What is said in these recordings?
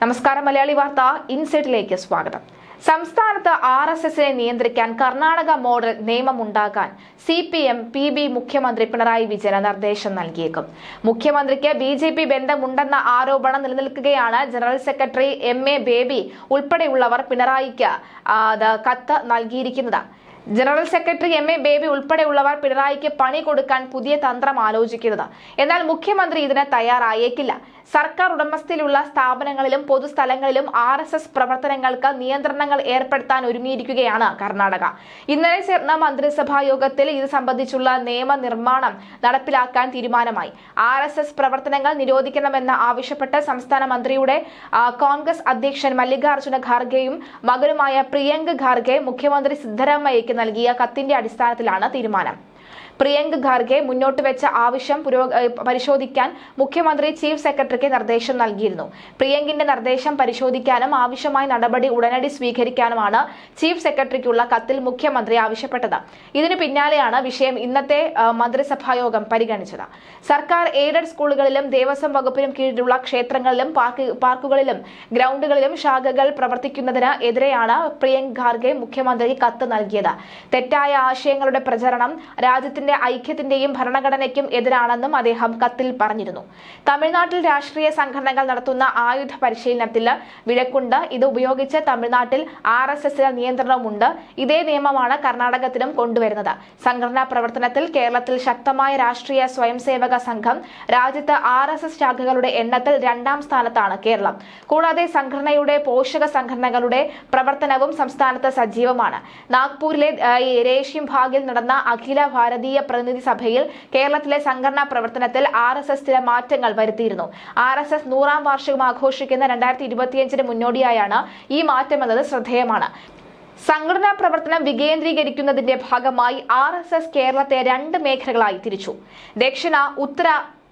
നമസ്കാരം മലയാളി വാർത്ത ഇൻസൈറ്റിലേക്ക് സ്വാഗതം. സംസ്ഥാനത്ത് ആർ എസ് എസിനെ നിയന്ത്രിക്കാൻ Karnataka model നിയമമുണ്ടാക്കാൻ C P M P B മുഖ്യമന്ത്രി പിണറായി വിജയന് നിർദ്ദേശം നൽകിയേക്കും. മുഖ്യമന്ത്രിക്ക് ബി ജെ പി ബന്ധമുണ്ടെന്ന ആരോപണം നിലനിൽക്കുകയാണ് general secretary M A Baby ഉൾപ്പെടെയുള്ളവർ പിണറായിക്ക് കത്ത് നൽകിയിരിക്കുന്നത്. General secretary M A Baby ഉൾപ്പെടെയുള്ളവർ പിണറായിക്ക് പണി കൊടുക്കാൻ പുതിയ തന്ത്രം ആലോചിക്കുന്നത്. എന്നാൽ മുഖ്യമന്ത്രി ഇതിന് തയ്യാറായേക്കില്ല. സർക്കാർ ഉടമസ്ഥയിലുള്ള സ്ഥാപനങ്ങളിലും പൊതുസ്ഥലങ്ങളിലും ആർ എസ് എസ് പ്രവർത്തനങ്ങൾക്ക് നിയന്ത്രണങ്ങൾ ഏർപ്പെടുത്താൻ ഒരുങ്ങിയിരിക്കുകയാണ് കർണാടക. ഇന്നലെ ചേർന്ന മന്ത്രിസഭാ യോഗത്തിൽ ഇത് സംബന്ധിച്ചുള്ള നിയമനിർമ്മാണം നടപ്പിലാക്കാൻ തീരുമാനമായി. ആർ എസ് എസ് പ്രവർത്തനങ്ങൾ നിരോധിക്കണമെന്ന് ആവശ്യപ്പെട്ട് സംസ്ഥാന മന്ത്രിയുടെ കോൺഗ്രസ് അധ്യക്ഷൻ മല്ലികാർജുന ഖാർഗെയും മകനുമായ പ്രിയങ്ക് ഖാർഗെ മുഖ്യമന്ത്രി സിദ്ധരാമയ്യയ്ക്ക് നൽകിയ കത്തിന്റെ അടിസ്ഥാനത്തിലാണ് തീരുമാനം. പ്രിയങ്ക് ഖാർഗെ മുന്നോട്ട് വെച്ച ആവശ്യം പരിശോധിക്കാൻ മുഖ്യമന്ത്രി ചീഫ് സെക്രട്ടറിക്ക് നിർദ്ദേശം നൽകിയിരുന്നു. പ്രിയങ്കിന്റെ നിർദ്ദേശം പരിശോധിക്കാനും ആവശ്യമായ നടപടി ഉടനടി സ്വീകരിക്കാനുമാണ് ചീഫ് സെക്രട്ടറിക്കുള്ള കത്തിൽ മുഖ്യമന്ത്രി ആവശ്യപ്പെട്ടത്. ഇതിനു പിന്നാലെയാണ് വിഷയം ഇന്നത്തെ മന്ത്രിസഭായോഗം പരിഗണിച്ചത്. സർക്കാർ എയ്ഡഡ് സ്കൂളുകളിലും ദേവസ്വം വകുപ്പിനും കീഴിലുള്ള ക്ഷേത്രങ്ങളിലും പാർക്കുകളിലും ഗ്രൗണ്ടുകളിലും ശാഖകൾ പ്രവർത്തിക്കുന്നതിന് എതിരെയാണ് പ്രിയങ്ക് ഖാർഗെ മുഖ്യമന്ത്രിക്ക് കത്ത് നൽകിയത്. തെറ്റായ ആശയങ്ങളുടെ പ്രചരണം രാജ്യത്തിന്റെ ഐക്യത്തിന്റെയും ഭരണഘടനയ്ക്കും എതിരാണെന്നും അദ്ദേഹം കത്തിൽ പറഞ്ഞിരുന്നു. തമിഴ്നാട്ടിൽ രാഷ്ട്രീയ സംഘടനകൾ നടത്തുന്ന ആയുധ പരിശീലനത്തിൽ വിലക്കുണ്ട് ഇത് ഉപയോഗിച്ച് തമിഴ്നാട്ടിൽ ആർ എസ് എസിന് നിയന്ത്രണമുണ്ട്. ഇതേ നിയമമാണ് കർണാടകത്തിലും കൊണ്ടുവരുന്നത്. സംഘടനാ പ്രവർത്തനത്തിൽ കേരളത്തിൽ ശക്തമായ രാഷ്ട്രീയ സ്വയംസേവക സംഘം രാജ്യത്ത് ആർ എസ് എസ് ശാഖകളുടെ എണ്ണത്തിൽ രണ്ടാം സ്ഥാനത്താണ് കേരളം. കൂടാതെ സംഘടനയുടെ പോഷക സംഘടനകളുടെ പ്രവർത്തനവും സംസ്ഥാനത്ത് സജീവമാണ്. നാഗ്പൂരിലെ രേഷ്യം ഭാഗിൽ നടന്ന അഖില ഭാരതീയ പ്രതിനിധി സഭയിൽ കേരളത്തിലെ സംഘടനാ പ്രവർത്തനത്തിൽ ആർ എസ് എസ് ചില മാറ്റങ്ങൾ വരുത്തിയിരുന്നു. ആർ എസ് എസ് നൂറാം വാർഷികം ആഘോഷിക്കുന്ന രണ്ടായിരത്തി ഇരുപത്തിയഞ്ചിന് മുന്നോടിയായാണ് ഈ മാറ്റമെന്നത് ശ്രദ്ധേയമാണ്. സംഘടനാ പ്രവർത്തനം വികേന്ദ്രീകരിക്കുന്നതിന്റെ ഭാഗമായി ആർ എസ് എസ് കേരളത്തെ രണ്ട് മേഖലകളായി തിരിച്ചു. ദക്ഷിണ ഉത്തര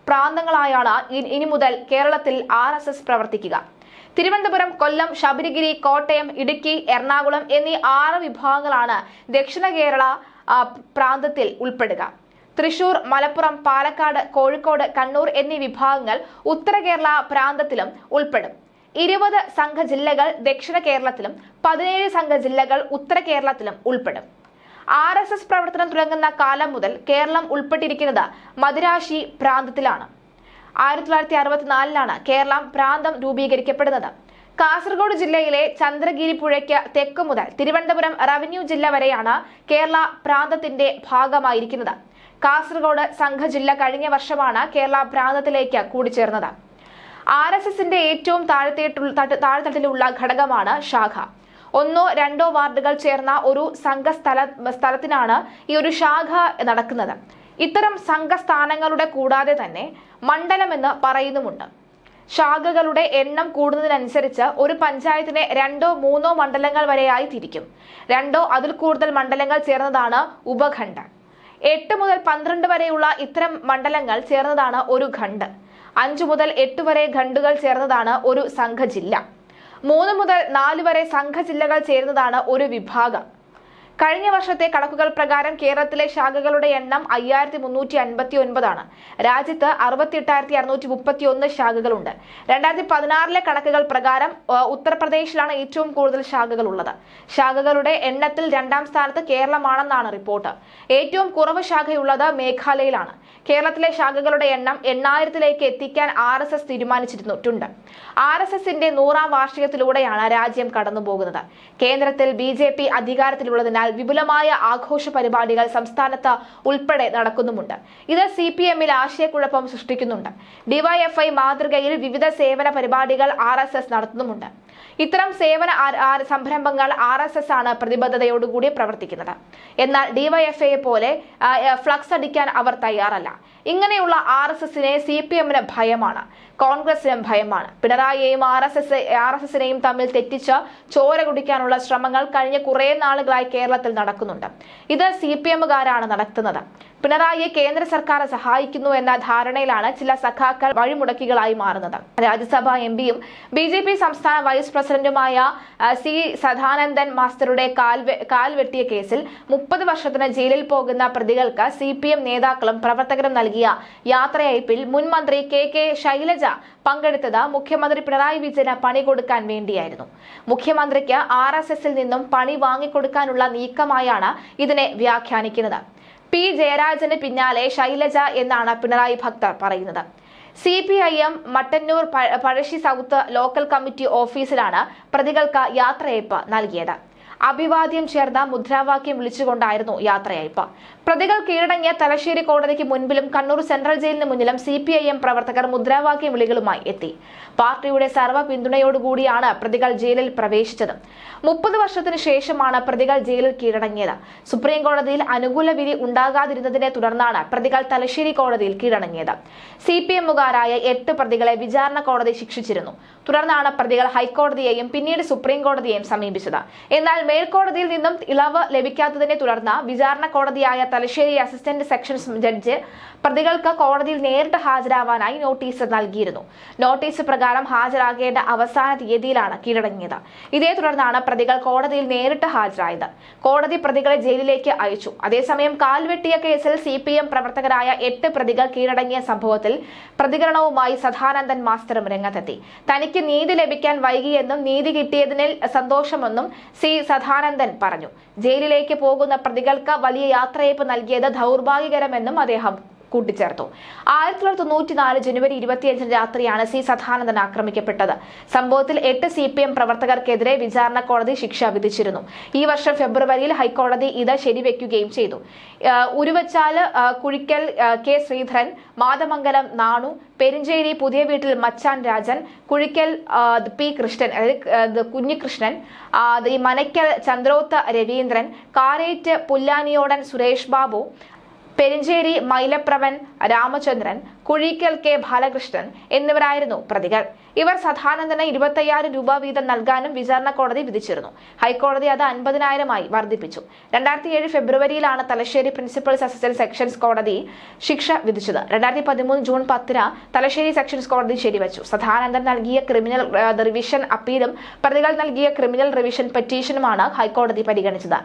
പ്രാന്തങ്ങളായാണ് ഇനി മുതൽ കേരളത്തിൽ ആർ എസ് എസ് പ്രവർത്തിക്കുക. തിരുവനന്തപുരം കൊല്ലം ശബരിഗിരി കോട്ടയം ഇടുക്കി എറണാകുളം എന്നീ ആറ് വിഭാഗങ്ങളാണ് ദക്ഷിണ കേരള പ്രാന്തത്തിൽ ഉൾപ്പെടുക. തൃശൂർ മലപ്പുറം പാലക്കാട് കോഴിക്കോട് കണ്ണൂർ എന്നീ വിഭാഗങ്ങൾ ഉത്തര കേരള പ്രാന്തത്തിലും ഉൾപ്പെടും. ഇരുപത് സംഘ ജില്ലകൾ ദക്ഷിണ കേരളത്തിലും പതിനേഴ് സംഘ ജില്ലകൾ ഉത്തര കേരളത്തിലും ഉൾപ്പെടും. ആർ എസ് എസ് പ്രവർത്തനം തുടങ്ങുന്ന കാലം മുതൽ കേരളം ഉൾപ്പെട്ടിരിക്കുന്നത് മദിരാശി പ്രാന്തത്തിലാണ്. ആയിരത്തി തൊള്ളായിരത്തി അറുപത്തിനാലിലാണ് കേരളം പ്രാന്തം രൂപീകരിക്കപ്പെടുന്നത്. കാസർഗോഡ് ജില്ലയിലെ ചന്ദ്രഗിരി പുഴയ്ക്ക് തെക്ക് മുതൽ തിരുവനന്തപുരം റവന്യൂ ജില്ല വരെയാണ് കേരള പ്രാന്തത്തിന്റെ ഭാഗമായിരിക്കുന്നത്. കാസർഗോഡ് സംഘ ജില്ല കഴിഞ്ഞ വർഷമാണ് കേരള പ്രാന്തത്തിലേക്ക് കൂടിച്ചേർന്നത്. ആർ എസ് എസിന്റെ ഏറ്റവും താഴെത്തട്ടിലുള്ള ഘടകമാണ് ശാഖ. ഒന്നോ രണ്ടോ വാർഡുകൾ ചേർന്ന ഒരു സംഘ സ്ഥല സ്ഥലത്തിനാണ് ഈ ഒരു ശാഖ നടക്കുന്നത്. ഇത്തരം സംഘസ്ഥാനങ്ങളുടെ കൂടാതെ തന്നെ മണ്ഡലമെന്ന് പറയുന്നുമുണ്ട്. ശാഖകളുടെ എണ്ണം കൂടുന്നതിനനുസരിച്ച് ഒരു പഞ്ചായത്തിനെ രണ്ടോ മൂന്നോ മണ്ഡലങ്ങൾ വരെയായി തിരിക്കും. രണ്ടോ അതിൽ കൂടുതൽ മണ്ഡലങ്ങൾ ചേർന്നതാണ് ഉപഖണ്ഡ്. എട്ട് മുതൽ പന്ത്രണ്ട് വരെയുള്ള ഇത്തരം മണ്ഡലങ്ങൾ ചേർന്നതാണ് ഒരു ഖണ്ഡ്. അഞ്ചു മുതൽ എട്ട് വരെ ഖണ്ഡുകൾ ചേർന്നതാണ് ഒരു സംഘജില്ല. മൂന്ന് മുതൽ നാല് വരെ സംഘജില്ലകൾ ചേരുന്നതാണ് ഒരു വിഭാഗം. കഴിഞ്ഞ വർഷത്തെ കണക്കുകൾ പ്രകാരം കേരളത്തിലെ ശാഖകളുടെ എണ്ണം അയ്യായിരത്തി മുന്നൂറ്റി അൻപത്തി ഒൻപതാണ് രാജ്യത്ത് അറുപത്തി എട്ടായിരത്തി അറുന്നൂറ്റി മുപ്പത്തി ഒന്ന് ശാഖകളുണ്ട്. രണ്ടായിരത്തി പതിനാറിലെ കണക്കുകൾ പ്രകാരം ഉത്തർപ്രദേശിലാണ് ഏറ്റവും കൂടുതൽ ശാഖകൾ ഉള്ളത് ശാഖകളുടെ എണ്ണത്തിൽ രണ്ടാം സ്ഥാനത്ത് കേരളമാണെന്നാണ് റിപ്പോർട്ട്. ഏറ്റവും കുറവ് ശാഖയുള്ളത് മേഘാലയയിലാണ്. കേരളത്തിലെ ശാഖകളുടെ എണ്ണം എണ്ണായിരത്തിലേക്ക് എത്തിക്കാൻ ആർ എസ് എസ് തീരുമാനിച്ചിരുന്നിട്ടുണ്ട് ആർ എസ് എസിന്റെ നൂറാം വാർഷികത്തിലൂടെയാണ് രാജ്യം കടന്നുപോകുന്നത്. കേന്ദ്രത്തിൽ ബി ജെ പി അധികാരത്തിലുള്ളതിനാൽ വിപുലമായ ആഘോഷ പരിപാടികൾ സംസ്ഥാനത്ത് ഉൾപ്പെടെ നടക്കുന്നുമുണ്ട്. ഇത് സി പി എമ്മിൽ ആശയക്കുഴപ്പം സൃഷ്ടിക്കുന്നുണ്ട്. ഡിവൈഎഫ്ഐ മാതൃകയിൽ വിവിധ സേവന പരിപാടികൾ ആർ എസ് എസ് നടത്തുന്നുമുണ്ട്. ഇത്തരം സേവന സംരംഭങ്ങൾ ആർ എസ് എസ് ആണ് പ്രതിബദ്ധതയോടുകൂടി പ്രവർത്തിക്കുന്നത്. എന്നാൽ ഡിവൈഎഫ്ഐയെ പോലെ ഫ്ലക്സ് അടിക്കാൻ അവർ തയ്യാറല്ല. ഇങ്ങനെയുള്ള ആർ എസ് എസിനെ സി പി എമ്മിന് ഭയമാണ്. കോൺഗ്രസിനും ഭയമാണ്. പിണറായിയെയും R S S R S എസിനെയും തമ്മിൽ തെറ്റിച്ച് ചോര കുടിക്കാനുള്ള ശ്രമങ്ങൾ കഴിഞ്ഞ കുറേ നാളുകളായി കേരളത്തിൽ നടക്കുന്നുണ്ട്. ഇത് സി പി എമ്മുകാരാണ് നടത്തുന്നത്. പിണറായിയെ കേന്ദ്ര സർക്കാർ സഹായിക്കുന്നു എന്ന ധാരണയിലാണ് ചില സഖാക്കൾ വഴിമുടക്കികളായി മാറുന്നത്. രാജ്യസഭാ എം പിയും ബി ജെ പി സംസ്ഥാന വൈസ് പ്രസിഡന്റുമായ സി സദാനന്ദൻ മാസ്റ്ററുടെ കാൽവെട്ടിയ വെട്ടിയ കേസിൽ മുപ്പത് വർഷത്തിന് ജയിലിൽ പോകുന്ന പ്രതികൾക്ക് സി പി എം നേതാക്കളും പ്രവർത്തകരും നൽകിയ നൽകിയ യാത്രയയപ്പിൽ മുൻ മന്ത്രി കെ കെ ശൈലജ പങ്കെടുത്തത് മുഖ്യമന്ത്രി പിണറായി വിജയന് പണി കൊടുക്കാൻ വേണ്ടിയായിരുന്നു. മുഖ്യമന്ത്രിക്ക് ആർ എസ് എസിൽ നിന്നും പണി വാങ്ങിക്കൊടുക്കാനുള്ള നീക്കമായാണ് ഇതിനെ വ്യാഖ്യാനിക്കുന്നത്. പി ജയരാജന് പിന്നാലെ ശൈലജ എന്നാണ് പിണറായി ഭക്തർ പറയുന്നത്. C P I M Mattannur Pazhassi south local committee ഓഫീസിലാണ് പ്രതികൾക്ക് യാത്രയയപ്പ് നൽകിയത്. അഭിവാദ്യം ചേർന്ന മുദ്രാവാക്യം വിളിച്ചുകൊണ്ടായിരുന്നു യാത്രയയപ്പ്. പ്രതികൾ കീഴടങ്ങിയ തലശ്ശേരി കോടതിക്ക് മുൻപിലും കണ്ണൂർ സെൻട്രൽ ജയിലിന് മുന്നിലും സി പി ഐ എം പ്രവർത്തകർ മുദ്രാവാക്യം വിളികളുമായി എത്തി. പാർട്ടിയുടെ സർവ പിന്തുണയോടുകൂടിയാണ് പ്രതികൾ ജയിലിൽ പ്രവേശിച്ചത്. മുപ്പത് വർഷത്തിന് ശേഷമാണ് പ്രതികൾ ജയിലിൽ കീഴടങ്ങിയത്. സുപ്രീം കോടതിയിൽ അനുകൂല വിധി ഉണ്ടാകാതിരുന്നതിനെ തുടർന്നാണ് പ്രതികൾ തലശ്ശേരി കോടതിയിൽ കീഴടങ്ങിയത്. സി പി എമ്മുകാരായ എട്ട് പ്രതികളെ വിചാരണ കോടതി ശിക്ഷിച്ചിരുന്നു. തുടർന്നാണ് പ്രതികൾ ഹൈക്കോടതിയെയും പിന്നീട് സുപ്രീം കോടതിയെയും സമീപിച്ചത്. എന്നാൽ മേൽക്കോടതിയിൽ നിന്നും ഇളവ് ലഭിക്കാത്തതിനെ തുടർന്ന് വിചാരണ കോടതിയായ തലശ്ശേരി അസിസ്റ്റന്റ് സെക്ഷൻസ് ജഡ്ജ് പ്രതികൾക്ക് കോടതിയിൽ നേരിട്ട് ഹാജരാവാനായി നോട്ടീസ് നൽകിയിരുന്നു. നോട്ടീസ് പ്രകാരം ഹാജരാകേണ്ട അവസാന തീയതിയിലാണ് കീഴടങ്ങിയത്. ഇതേ തുടർന്നാണ് പ്രതികൾ കോടതിയിൽ നേരിട്ട് ഹാജരായത്. കോടതി പ്രതികളെ ജയിലിലേക്ക് അയച്ചു. അതേസമയം കാൽവെട്ടിയ കേസിൽ സി പി എം പ്രവർത്തകരായ എട്ട് പ്രതികൾ കീഴടങ്ങിയ സംഭവത്തിൽ പ്രതികരണവുമായി സദാനന്ദൻ മാസ്റ്ററും രംഗത്തെത്തി. തനിക്ക് നീതി ലഭിക്കാൻ വൈകിയെന്നും നീതി കിട്ടിയതിനിൽ സന്തോഷമെന്നും സി സദാനന്ദൻ പറഞ്ഞു. ജയിലിലേക്ക് പോകുന്ന പ്രതികൾക്ക് വലിയ യാത്രയയപ്പ് നൽകിയത് ദൗർഭാഗ്യകരമെന്നും അദ്ദേഹം കൂട്ടിച്ചേർത്തു. ആയിരത്തി തൊള്ളായിരത്തി തൊണ്ണൂറ്റിനാല് ജനുവരി ഇരുപത്തിയഞ്ചിന് രാത്രിയാണ് സി സദാനന്ദൻ ആക്രമിക്കപ്പെട്ടത്. സംഭവത്തിൽ എട്ട് സി പി എം പ്രവർത്തകർക്കെതിരെ വിചാരണ കോടതി ശിക്ഷ വിധിച്ചിരുന്നു. ഈ വർഷം ഫെബ്രുവരിയിൽ ഹൈക്കോടതി ഇത് ശരിവെക്കുകയും ചെയ്തു. ഉരുവച്ചാൽ കുഴിക്കൽ കെ ശ്രീധരൻ മാതമംഗലം നാണു പെരിഞ്ചേരി പുതിയ വീട്ടിൽ മച്ചാൻ രാജൻ കുഴിക്കൽ പി കൃഷ്ണൻ അതായത് കുഞ്ഞികൃഷ്ണൻ മനയ്ക്കൽ ചന്ദ്രോത്ത രവീന്ദ്രൻ കാരേറ്റ് പുല്ലാനിയോടൻ സുരേഷ് ബാബു പെരിഞ്ചേരി മൈലപ്രവൻ രാമചന്ദ്രൻ കുഴിക്കൽ കെ ബാലകൃഷ്ണൻ എന്നിവരായിരുന്നു പ്രതികൾ. ഇവർ സദാനന്ദന് ഇരുപത്തയ്യായിരം രൂപ വീതം നൽകാനും വിചാരണ കോടതി വിധിച്ചിരുന്നു. ഹൈക്കോടതി അത് അൻപതിനായിരമായി വർദ്ധിപ്പിച്ചു. രണ്ടായിരത്തി ഏഴ് ഫെബ്രുവരിയിലാണ് തലശ്ശേരി പ്രിൻസിപ്പൽ അസിസ്റ്റന്റ് സെക്ഷൻസ് കോടതി ശിക്ഷ വിധിച്ചത്. രണ്ടായിരത്തി പതിമൂന്ന് ജൂൺ പത്തിന് തലശ്ശേരി സെക്ഷൻസ് കോടതി ശരിവച്ചു. സദാനന്ദൻ നൽകിയ ക്രിമിനൽ റിവിഷൻ അപ്പീലും പ്രതികൾ നൽകിയ ക്രിമിനൽ റിവിഷൻ പെറ്റീഷനുമാണ് ഹൈക്കോടതി പരിഗണിച്ചത്.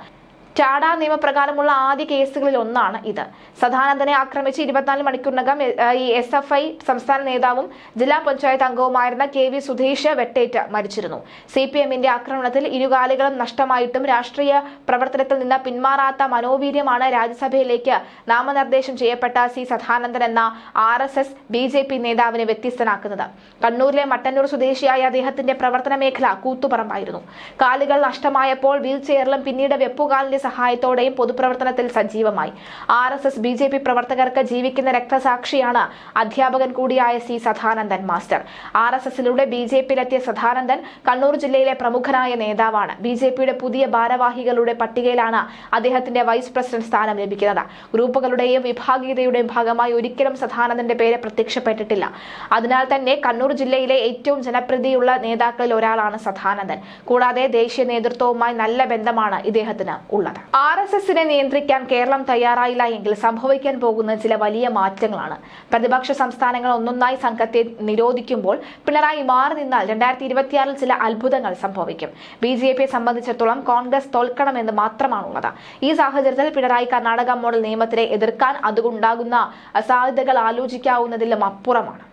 ടാഡ നിയമപ്രകാരമുള്ള ആദ്യ കേസുകളിൽ ഒന്നാണ് ഇത്. സദാനന്ദനെ ആക്രമിച്ച് ഇരുപത്തിനാല് മണിക്കൂറിനകം ഈ എസ് എഫ് ഐ സംസ്ഥാന നേതാവും ജില്ലാ പഞ്ചായത്ത് അംഗവുമായിരുന്ന കെ വി സുധീഷ് വെട്ടേറ്റ് മരിച്ചിരുന്നു. സി പി എമ്മിന്റെ ആക്രമണത്തിൽ ഇരുകാലികളും നഷ്ടമായിട്ടും രാഷ്ട്രീയ പ്രവർത്തനത്തിൽ നിന്ന് പിന്മാറാത്ത മനോവീര്യമാണ് രാജ്യസഭയിലേക്ക് നാമനിർദ്ദേശം ചെയ്യപ്പെട്ട സി സദാനന്ദൻ എന്ന R S S B J P നേതാവിനെ വ്യത്യസ്തനാക്കുന്നത്. കണ്ണൂരിലെ മട്ടന്നൂർ സ്വദേശിയായ അദ്ദേഹത്തിന്റെ പ്രവർത്തന മേഖല കൂത്തുപറമ്പായിരുന്നു. കാലുകൾ നഷ്ടമായപ്പോൾ വീൽ ചെയറിലും പിന്നീട് വെപ്പുകാലിന്റെ സഹായത്തോടെയും പൊതുപ്രവർത്തനത്തിൽ സജീവമായി. R S S B J P പ്രവർത്തകർക്ക് ജീവിക്കുന്ന രക്തസാക്ഷിയാണ് അധ്യാപകൻ കൂടിയായ C Sadanandan master. R S എസിലൂടെ B J പിയിലെത്തിയ സദാനന്ദൻ കണ്ണൂർ ജില്ലയിലെ പ്രമുഖനായ നേതാവാണ്. ബി ജെ പിയുടെ പുതിയ ഭാരവാഹികളുടെ പട്ടികയിലാണ് അദ്ദേഹത്തിന്റെ വൈസ് പ്രസിഡന്റ് സ്ഥാനം ലഭിക്കുന്നത്. ഗ്രൂപ്പുകളുടെയും വിഭാഗീയതയുടെയും ഭാഗമായി ഒരിക്കലും സദാനന്ദന്റെ പേര് പ്രത്യക്ഷപ്പെട്ടിട്ടില്ല. അതിനാൽ തന്നെ കണ്ണൂർ ജില്ലയിലെ ഏറ്റവും ജനപ്രീതിയുള്ള നേതാക്കളിൽ ഒരാളാണ് സദാനന്ദൻ. കൂടാതെ ദേശീയ നേതൃത്വവുമായി നല്ല ബന്ധമാണ് ഇദ്ദേഹത്തിന് ഉള്ളത്. ആർ എസ് എസിനെ നിയന്ത്രിക്കാൻ കേരളം തയ്യാറായില്ല എങ്കിൽ സംഭവിക്കാൻ പോകുന്ന ചില വലിയ മാറ്റങ്ങളാണ്. പ്രതിപക്ഷ സംസ്ഥാനങ്ങൾ ഒന്നൊന്നായി സംഘത്തെ നിരോധിക്കുമ്പോൾ പിണറായി മാറി നിന്നാൽ രണ്ടായിരത്തി ഇരുപത്തിയാറിൽ ചില അത്ഭുതങ്ങൾ സംഭവിക്കും. ബി ജെ പിയെ സംബന്ധിച്ചിടത്തോളം കോൺഗ്രസ് തോൽക്കണമെന്ന് മാത്രമാണുള്ളത്. ഈ സാഹചര്യത്തിൽ പിണറായി കർണാടക മോഡൽ നിയമത്തിനെ എതിർക്കാൻ അതുകൊണ്ടാകുന്ന സാധ്യതകൾ ആലോചിക്കാവുന്നതിലും അപ്പുറമാണ്.